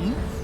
hmm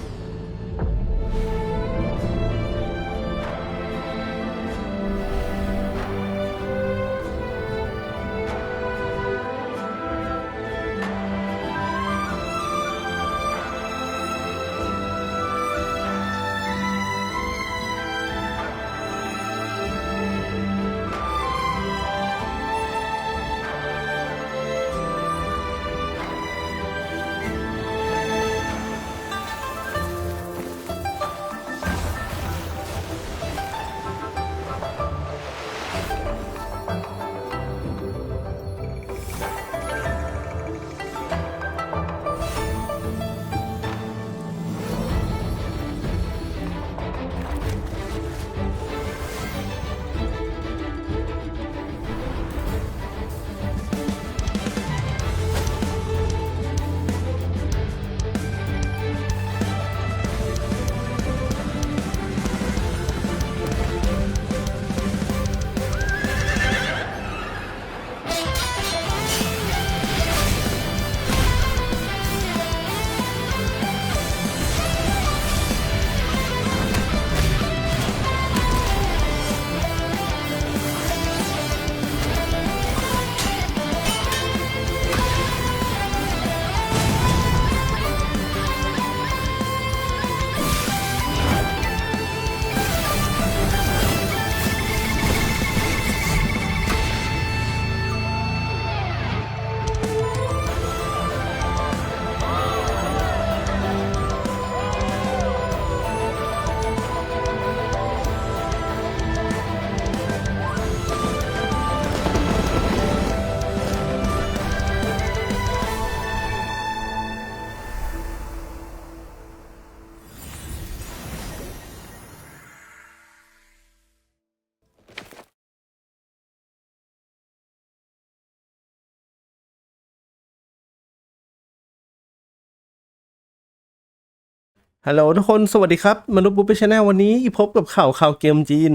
ฮัลโหลทุกคนสวัสดีครับ มนุษย์บุ๊บชาแนลวันนี้พบกับข่าวข่าวเกมจีน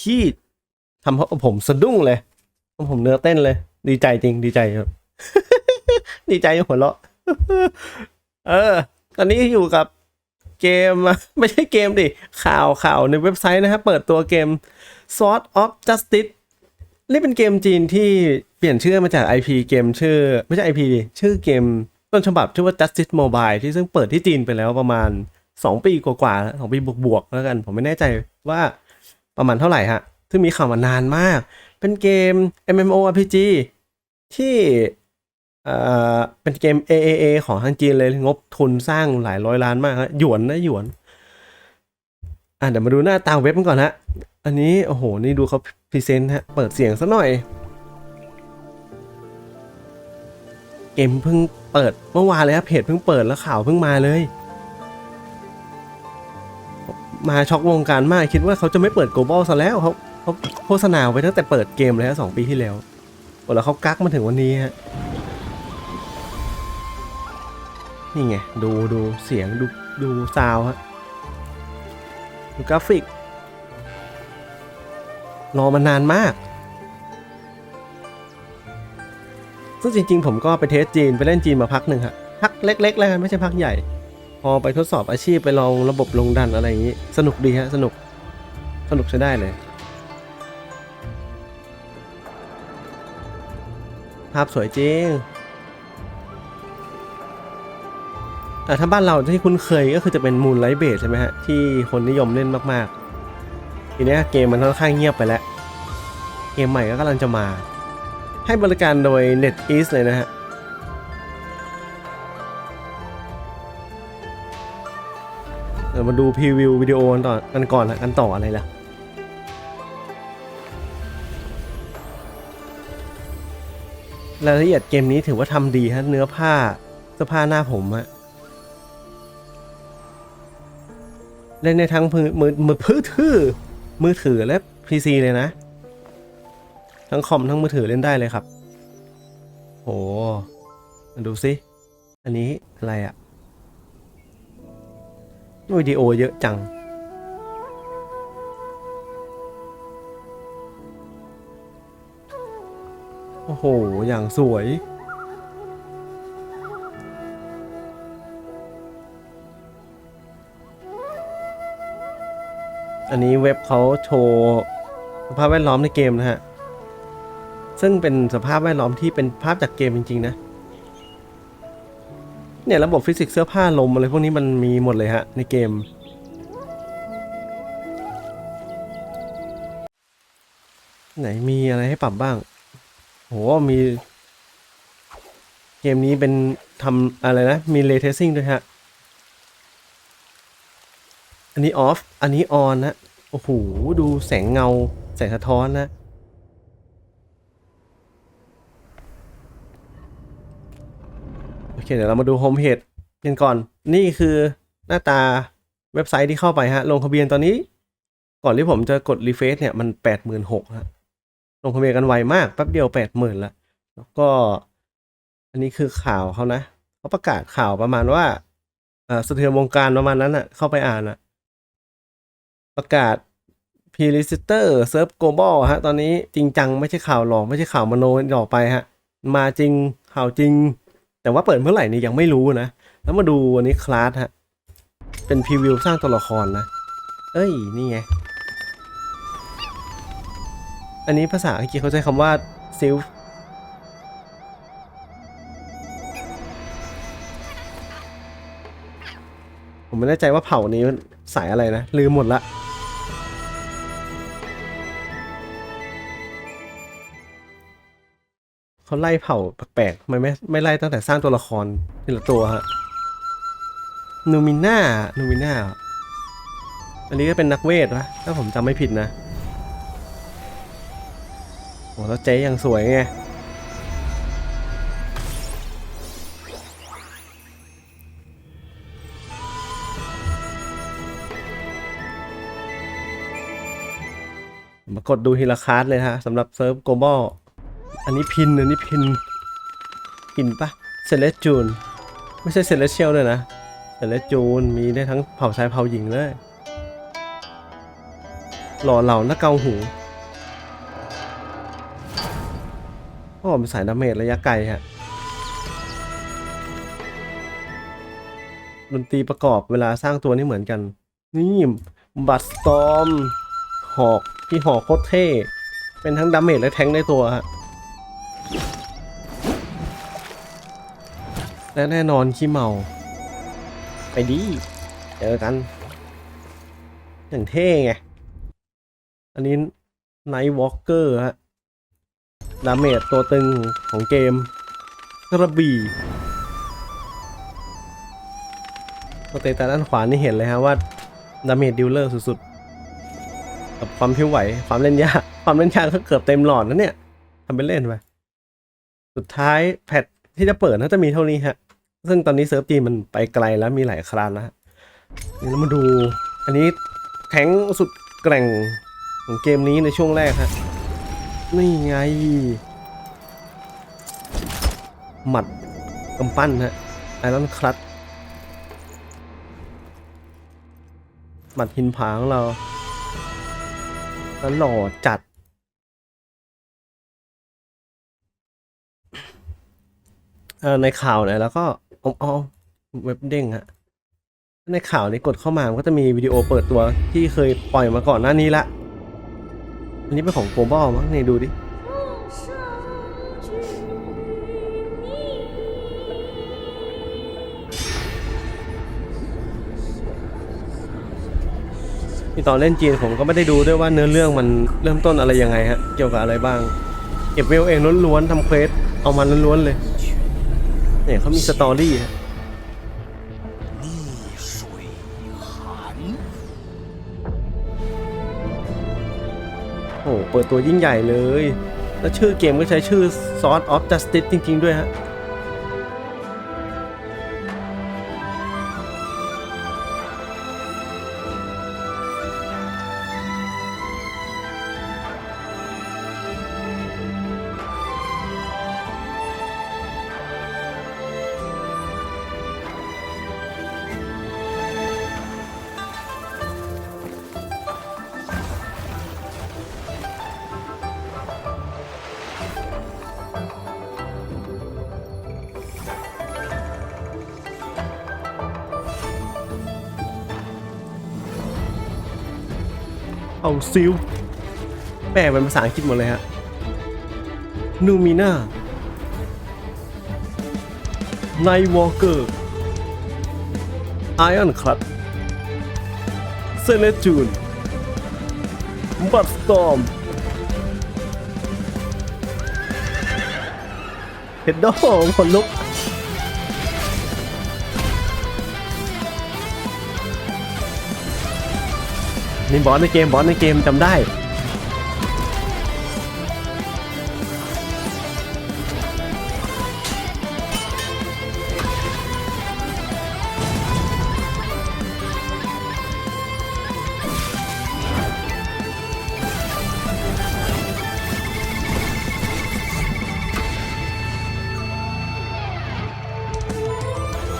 ที่ทำให้ผมสะดุ้งเลยผมเนื้อเต้นเลย ดีใจจริงดีใจครับ ดีใจหัวเราะเออ ตอนนี้อยู่กับเกม ไม่ใช่เกมดิ ข่าวข่าวในเว็บไซต์นะครับเปิดตัวเกม Sword of Justice นี่เป็นเกมจีนที่เปลี่ยนชื่อมาจาก IP เกมชื่อ ไม่ใช่ IP ดิชื่อเกม ต้นฉบับชื่อว่า Justice Mobile ที่ซึ่งเปิดที่จีนไปแล้วประมาณ 2 ปีกว่าๆสองปีบวกๆแล้วกัน ผมไม่แน่ใจว่าประมาณเท่าไหร่ฮะ ซึ่งมีข่าวมานานมาก เป็นเกม MMORPG ที่เอ่อเป็นเกม AAA ของทางจีนเลยงบทุนสร้างหลายร้อยล้านมากฮะหยวนนะหยวน อะเดี๋ยวมาดูหน้าตาเว็บกันก่อนฮะ อันนี้ โอ้โห นี่ดูเขาพรีเซนต์ฮะ เปิดเสียงซะหน่อย เกมเพิ่ง เปิดเมื่อวานเลยครับเพจเพิ่งเปิดแล้วข่าวเพิ่งมาเลย มาช็อกวงการมากคิดว่าเขาจะไม่เปิด global ซะแล้วเขาเขาโฆษณาไว้ตั้งแต่เปิดเกมเลยฮะสองปีที่แล้วแล้วเขากักมาถึงวันนี้ฮะนี่ไง ดูดูเสียงดูดูซาวฮะดูกราฟิก รอมานานมาก ซึ่งจริง ๆ ผมก็ไปเทสจีนไปเล่นจีนมาพักหนึ่งฮะพักเล็กๆแล้วกันไม่ใช่พักใหญ่ พอไปทดสอบอาชีพไปลองระบบลงดันอะไรอย่างนี้ สนุกดีฮะสนุกสนุกใช้ได้เลย ภาพสวยจริงแต่ถ้าบ้านเราที่คุ้นเคยก็คือจะเป็นมูนไลท์เบสใช่ไหมฮะ ที่คนนิยมเล่นมากๆ ทีนี้เกมมันค่อนข้างเงียบไปแล้ว เกมใหม่ก็กำลังจะมา ให้บริการโดย NetEase เลยนะฮะเดี๋ยวมาดูพรีวิววิดีโอกันต่อกันก่อนละกันต่ออะไรล่ะรายละเอียดเกมนี้ถือว่าทำดีฮะเนื้อผ้าเสื้อผ้าหน้าผมฮะเล่นในทั้งมือมือมือพื้นถือมือถือและ PC เลยนะ ทั้งคอมทั้งมือถือเล่นได้เลยครับ โหดูสิ อันนี้อะไรอะวิดีโอเยอะจัง โอ้โห อย่างสวย อันนี้เว็บเขาโชว์สภาพแวดล้อมในเกมนะฮะ ซึ่งเป็นสภาพแวดล้อมที่เป็นภาพจากเกมจริงๆนะ เนี่ยระบบฟิสิกส์เสื้อผ้าลมอะไรพวกนี้มันมีหมดเลยฮะ ในเกม ไหนมีอะไรให้ปรับบ้าง โหมี เกมนี้เป็นทำอะไรนะ มีเลเทสซิ่งด้วยฮะ อันนี้ออฟ อันนี้ออนนะ โอ้โห ดูแสงเงา แสงสะท้อนนะ โอ เคเดี๋ยวเรามาดูโฮมเพจกันก่อน นี่คือหน้าตาเว็บไซต์ที่เข้าไปฮะ ลงทะเบียนตอนนี้ ก่อนที่ผมจะกดรีเฟซเนี่ยมันแปดหมื่นหกฮะลงทะเบียนกันไวมากแป๊บเดียวแปดหมื่นละแล้วก็ อันนี้คือข่าวเขานะเขาประกาศข่าวประมาณว่าเอ่อสะเทือนวงการประมาณนั้นอะเข้าไปอ่านอะประกาศพ r ี s ิสเตอร์เซิร์ฟโกลบอลฮะ ตอนนี้จริงจังไม่ใช่ข่าวหลอกไม่ใช่ข่าวมโนหลอกไปฮะ มาจริงข่าวจริง แต่ว่าเปิดเมื่อไหร่นี่ยังไม่รู้นะ แล้วมาดูวันนี้คลาสฮะ เป็นพรีวิวสร้างตัวละครนะ เอ้ย นี่ไง อันนี้ภาษาอังกฤษเขาใช้คำว่า self ผมไม่แน่ใจว่าเผ่านี้สายอะไรนะ ลืมหมดละ เขาไล่เผ่าแปลกๆไมไม่ไม่ไล่ตั้งแต่สร้างตัวละครทีละตัวฮะนูมิน่านูมิน่าอันนี้ก็เป็นนักเวทวะถ้าผมจำไม่ผิดนะโอ้แล้วเจ๊ยังสวยไงมากดดูทีละคลาสเลยฮะสำหรับเซิร์ฟโกลบอล อันนี้พิน อันนี้พินพินปะเซเลสจูน ไม่ใช่เซเลสเชียลเลยนะเซเลสจูน มีได้ทั้งเผ่าชายเผ่าหญิงเลย หล่อเหล่านักเกาหูก็เป็นสายดาเมจระยะไกลฮะดนตรีประกอบเวลาสร้างตัวนี่เหมือนกัน นี่บัตสตอม หอกที่หอกโคตรเท่ เป็นทั้งดาเมจและแทงค์ในตัวฮะ และแน่นอนขี้เมา ไปดี เจอกัน อย่างเท่ไง อันนี้ไนท์วอล์กเกอร์ฮะ ดาเมจตัวตึงของเกม กระบี่สเตตัสด้านขวานี่เห็นเลยฮะว่า ดาเมจดิลเลอร์สุดๆ กับความพิ้วไหว ความเล่นยาก ความเล่นยากก็เกือบเต็มหลอดนะเนี่ยทำเป็นเล่นไป สุดท้ายแพทที่จะเปิดน่าจะมีเท่านี้ฮะ ซึ่งตอนนี้เซิร์ฟจีนมันไปไกลแล้วมีหลายคลาสแล้วนี่เรามาดู อันนี้แข็งสุดแกร่งของเกมนี้ในช่วงแรกฮะนี่ไง หมัดกำปั้นฮะไอรอนคลัตหมัดหินผาของเราแล้วหล่อจัด ในข่าวเนี่ยแล้วก็ อ๋ออ๋อเว็บเด้งฮะในข่าวนี้กดเข้ามามันก็จะมีวิดีโอเปิดตัวที่เคยปล่อยมาก่อนหน้านี้ละ อันนี้เป็นของโกลบอลมั้งนี่ดูดิที่ตอนเล่นจีนผมก็ไม่ได้ดูด้วยว่าเนื้อเรื่องมันเริ่มต้นอะไรยังไงฮะ เกี่ยวกับอะไรบ้าง เก็บเวลเองล้วนๆทำเควสเอามันล้วนๆเลย เนี่ยเขามีสตอรี่โอ้เปิดตัวยิ่งใหญ่เลย แล้วชื่อเกมก็ใช้ชื่อ s o u r c e of Justice จริง ๆ ด้วยฮะ เอาซิลแปลเป็นภาษาอังกฤษหมดเลยฮะนูมิน่าไนวอลเกอร์ไอออนคลัตเซเลจูนบัตสตอมเห็นดอกคนลุก นี่บอสในเกมบอสในเกมจำได้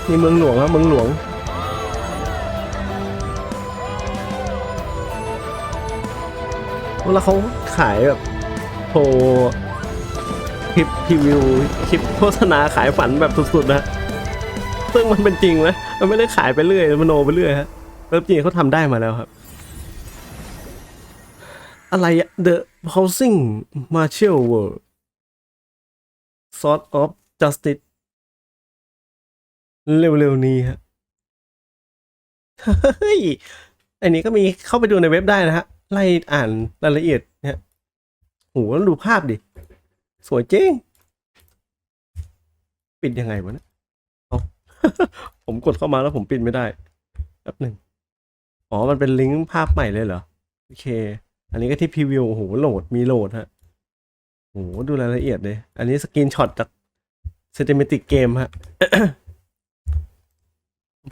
นี่เมืองหลวงครับเมืองหลวง เวลาเขาขายแบบโชว์คลิปพรีวิวคลิปโฆษณาขายฝันแบบสุดๆนะซึ่งมันเป็นจริงนะมันไม่ได้ขายไปเรื่อยมันโนไปเรื่อยฮะเริ่มจริงเขาทำได้มาแล้วครับ อะไรอะ The Housing Martial World Sort of Justice เร็วๆนี้ฮะเฮ้ย อันนี้ก็มีเข้าไปดูในเว็บได้นะฮะ ไล่อ่านรายละเอียดเนี่ยโหแล้วดูภาพดิ สวยจริง ปิดยังไงวะเนี่ยเอาผมกดเข้ามาแล้วผมปิดไม่ได้แป๊บหนึ่งอ๋อ มันเป็นลิงก์ภาพใหม่เลยเหรอ โอเค อันนี้ก็ที่พรีวิวโอ้โหโหลดมีโหลดฮะโอ้โหดูรายละเอียดเลย อันนี้สกรีนช็อตจากเซติมติกเกมฮะ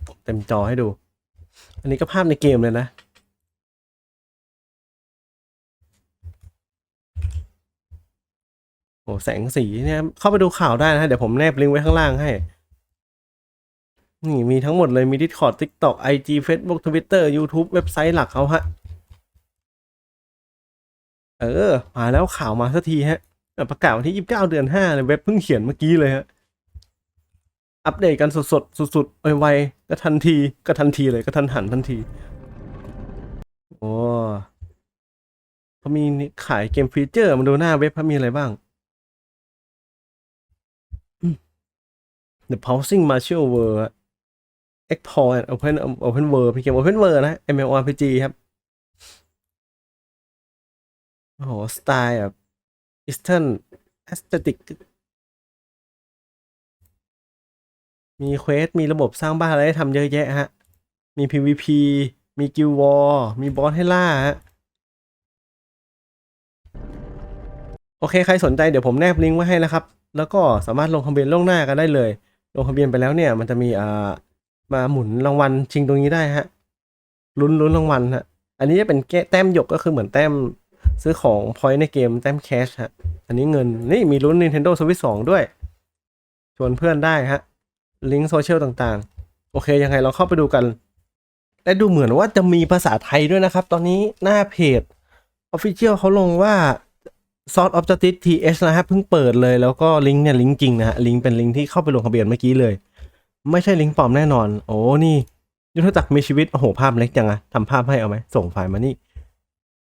ผมเต็มจอให้ดู อันนี้ก็ภาพในเกมเลยนะ โอ้แสงสีเนี่ยเข้าไปดูข่าวได้นะฮะเดี๋ยวผมแนบลิงก์ไว้ข้างล่างให้ นี่มีทั้งหมดเลยมี Discord TikTok IG Facebook Twitter YouTube เว็บไซต์หลักเขาฮะ เออ มาแล้วข่าวมาสักทีฮะ ประกาศวันที่ 29 เดือน5เลยเว็บเพิ่งเขียนเมื่อกี้เลยฮะ อัปเดตกันสดๆสุดๆไวๆก็ทันทีก็ทันทีเลยก็ทันหันทันที โอ้เขามีขายเกมฟีเจอร์มาดูหน้าเว็บเขามีอะไรบ้าง The Pausing Martial World Explore and Open Open World เป็นเกม Open World นะ MMORPG ครับ โอ้โห สไตล์แบบ Eastern Aesthetic มีเควส มีระบบสร้างบ้านอะไรให้ทำเยอะแยะฮะ มี PVP มีกิลวอร์มีบอสให้ล่าฮะ โอเค ใครสนใจเดี๋ยวผมแนบลิงก์ไว้ให้นะครับ แล้วก็สามารถลงทะเบียนล่วงหน้ากันได้เลย ลงทะเบียนไปแล้วเนี่ย มันจะมีอ่ามาหมุนรางวัลชิงตรงนี้ได้ฮะลุ้นลุ้นรางวัลฮะอันนี้จะเป็นแก้แต้มหยกก็คือเหมือนแต้มซื้อของพอยต์ในเกมแต้มแคชฮะอันนี้เงินนี่มีลุ้น Nintendo Switch 2 ด้วย ชวนเพื่อนได้ฮะลิงก์โซเชียลต่างๆ โอเค ยังไงเราเข้าไปดูกัน และดูเหมือนว่าจะมีภาษาไทยด้วยนะครับ ตอนนี้หน้าเพจ Official เขาลงว่า Sort of Justice TH นะฮะเพิ่งเปิดเลยแล้วก็ลิงก์เนี่ยลิงก์จริงนะฮะลิงก์เป็นลิงก์ที่เข้าไปลงทะเบียนเมื่อกี้เลย ไม่ใช่ลิงก์ปลอมแน่นอน โอ้นี่ยุทธจักรมีชีวิตโอ้โหภาพเล็กจังอะทำภาพให้เอาไหมส่งไฟล์มานี่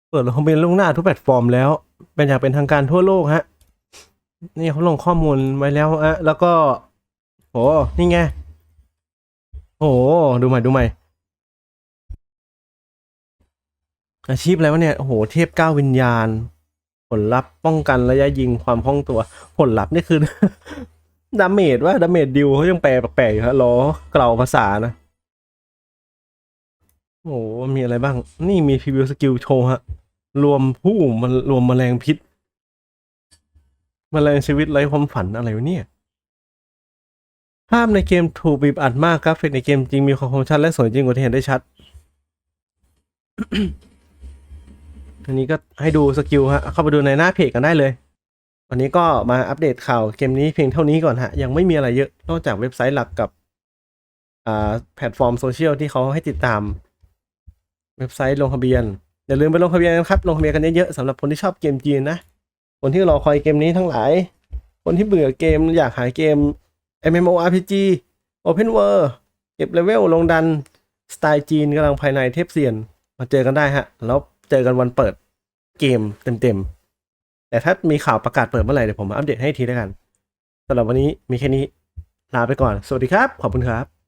เปิดลงทะเบียนล่วงหน้าทุกแพลตฟอร์มแล้ว เป็นอย่างเป็นทางการทั่วโลกฮะนี่เขาลงข้อมูลไว้แล้วอะแล้วก็โอ้นี่ไงโอ้ดูใหม่ดูใหม่อาชีพอะไรวะเนี่ยโอ้โหเทพเก้าวิญญาณ ผลลัพธ์ป้องกันระยะยิงความคล่องตัว ผลลัพธ์นี่คือ ดาเมจว่าดาเมจดิวเขายังแปลแปลกๆอยู่ฮะล้อกล่าวภาษานะ โอ้โหมีอะไรบ้าง นี่มีพรีวิวสกิลโชว์ฮะ รวมผู้มันรวมแมลงพิษแมลงชีวิตไร้ความฝันอะไรวะเนี่ย ภาพในเกมถูกบีบอัดมากกราฟิกในเกมจริงมีความคมชัดและสวยจริงกว่าที่เห็นได้ชัด อันนี้ก็ให้ดูสกิลฮะ เข้าไปดูในหน้าเพจกันได้เลยวันนี้ก็มาอัปเดตข่าวเกมนี้เพียงเท่านี้ก่อนฮะ ยังไม่มีอะไรเยอะ นอกจากเว็บไซต์หลักกับอ่าแพลตฟอร์มโซเชียลที่เขาให้ติดตาม เว็บไซต์ลงทะเบียน อย่าลืมไปลงทะเบียนกันครับ ลงทะเบียนกันเยอะๆสำหรับคนที่ชอบเกมจีนนะ คนที่รอคอยเกมนี้ทั้งหลาย คนที่เบื่อเกมอยากหาเกม MMORPG Open World เก็บเลเวลลงดันสไตล์จีนกำลังภายในเทพเซียน มาเจอกันได้ฮะแล้ว เจอกันวันเปิดเกมเต็มๆ แต่ถ้ามีข่าวประกาศเปิดเมื่อไหร่เดี๋ยวผมมาอัปเดตให้ทีแล้วกันสำหรับวันนี้มีแค่นี้ลาไปก่อน สวัสดีครับ ขอบคุณครับ